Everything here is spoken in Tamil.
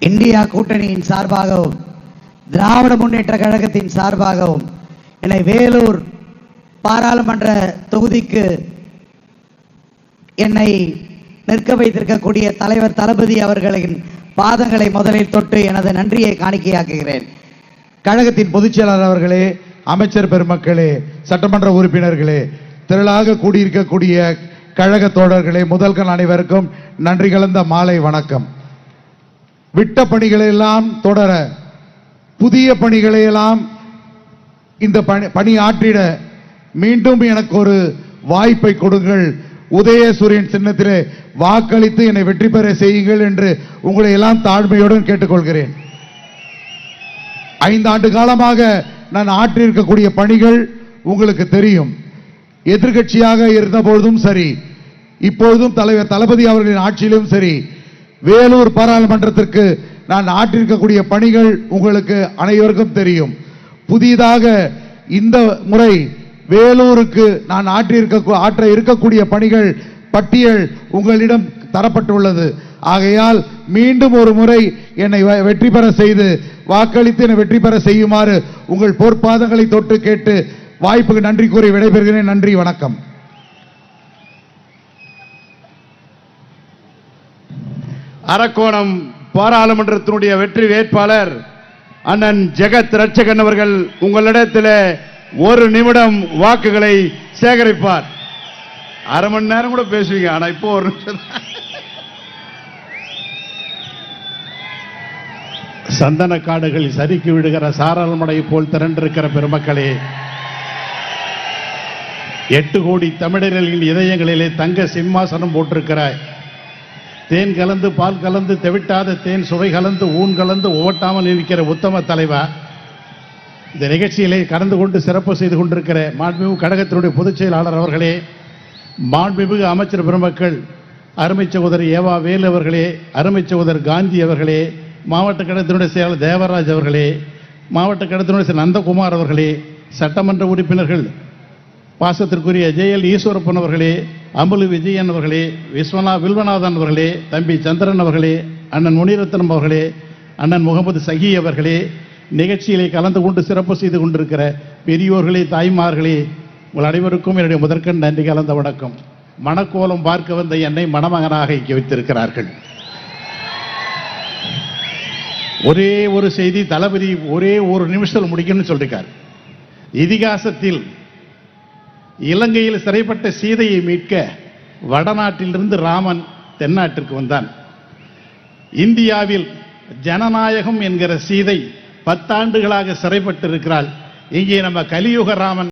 இந்தியா கூட்டணியின் சார்பாகவும் திராவிட முன்னேற்ற கழகத்தின் சார்பாகவும் என்னை வேலூர் பாராளுமன்ற தொகுதிக்கு என்னை நிற்க வைத்திருக்கக்கூடிய தலைவர் தளபதி அவர்களின் பாதங்களை முதலில் தொட்டு எனது நன்றியை காணிக்கையாக்குகிறேன். கழகத்தின் பொதுச் செயலாளர் அவர்களே அமைச்சர் பெருமக்களே சட்டமன்ற உறுப்பினர்களே திரளாக கூடியிருக்கக்கூடிய கழக தோழர்களே முதல்கள் அனைவருக்கும் நன்றி கலந்த மாலை வணக்கம். விட்ட பணிகளை எல்லாம் தொடர புதிய பணிகளை எல்லாம் இந்த பணி பணி ஆற்றிட மீண்டும் எனக்கு ஒரு வாய்ப்பை கொடுங்கள். உதயசூரியன் சின்னத்திலே வாக்களித்து என்னை வெற்றி பெற செய்யுங்கள் என்று உங்களை எல்லாம் தாழ்மையுடன் கேட்டுக்கொள்கிறேன். ஐந்தாண்டு காலமாக நான் ஆற்றியிருக்கக்கூடிய பணிகள் உங்களுக்கு தெரியும். எதிர்க்கட்சியாக இருந்தபொழுதும் சரி இப்பொழுதும் தலைவர் தளபதி அவர்களின் ஆட்சியிலும் சரி வேலூர் பாராளுமன்றத்திற்கு நான் ஆற்றிருக்கக்கூடிய பணிகள் உங்களுக்கு அனைவருக்கும் தெரியும். புதிதாக இந்த முறை வேலூருக்கு நான் ஆற்றியிருக்க ஆற்ற இருக்கக்கூடிய பணிகள் பட்டியல் உங்களிடம் தரப்பட்டுள்ளது. ஆகையால் மீண்டும் ஒரு முறை என்னை வெற்றி பெற செய்து வாக்களித்து என்னை வெற்றி பெற செய்யுமாறு உங்கள் பொற்பாதங்களை தொட்டு கேட்டு வாய்ப்புக்கு நன்றி கூறி விடைபெறுகிறேன். நன்றி வணக்கம். அரக்கோணம் பாராளுமன்றத்தினுடைய வெற்றி வேட்பாளர் அண்ணன் ஜெகத் ரட்சகன் அவர்கள் உங்களிடத்தில் ஒரு நிமிடம் வாக்குகளை சேகரிப்பார். அரை மணி நேரம் கூட பேசுவீங்க ஆனா இப்போ ஒரு நிமிஷம். சந்தன காடுகளில் சறுக்கி விடுகிற சாரல் மடை போல் திரண்டிருக்கிற பெருமக்களே எட்டு கோடி தமிழர்களின் இதயங்களிலே தங்க சிம்மாசனம் போட்டிருக்கிறாய். தேன் கலந்து பால் கலந்து தெவிட்டாத தேன் சுவை கலந்து ஊன் கலந்து ஓட்டாமல் இருக்கிற உத்தம தலைவா. இந்த நிகழ்ச்சியிலே கலந்து கொண்டு சிறப்பு செய்து கொண்டிருக்கிற மாண்புமிகு கழகத்தினுடைய பொதுச் செயலாளர் அவர்களே மாண்புமிகு அமைச்சர் பெருமக்கள் அருமை சகோதரர் ஏவா வேல் அவர்களே அருமை சகோதரர் காந்தி அவர்களே மாவட்ட கழகத்தினுடைய செயலாளர் தேவராஜ் அவர்களே மாவட்ட கழகத்தினுடைய நந்தகுமார் அவர்களே சட்டமன்ற உறுப்பினர்கள் பாசத்திற்குரிய ஜெயல் ஈஸ்வரப்பன் அவர்களே அமுலு விஜயன் அவர்களே விஸ்வநா வில்வநாதன் அவர்களே தம்பி சந்திரன் அவர்களே அண்ணன் முனிரத்னம் அவர்களே அண்ணன் முகமது சகி அவர்களே நிகழ்ச்சியிலே கலந்து கொண்டு சிறப்பு செய்து கொண்டிருக்கிற பெரியோர்களே தாய்மார்களே உங்கள் அனைவருக்கும் என்னுடைய முதற்கண் நன்றி கலந்த வணக்கம். மணக்கோலம் பார்க்க வந்த என்னை மணமகனாக இங்கே வைத்திருக்கிறார்கள். ஒரே ஒரு செய்தி தளபதி ஒரே ஒரு நிமிஷத்தில் முடிக்கணும்னு சொல்லியிருக்கார் இதிகாசத்தில் இலங்கையில் சிறைப்பட்ட சீதையை மீட்க வடநாட்டிலிருந்து ராமன் தென்னாட்டிற்கு வந்தான். இந்தியாவில் ஜனநாயகம் என்கிற சீதை பத்தாண்டுகளாக சிறைப்பட்டிருக்கிறாள். இங்கே நம்ம கலியுக ராமன்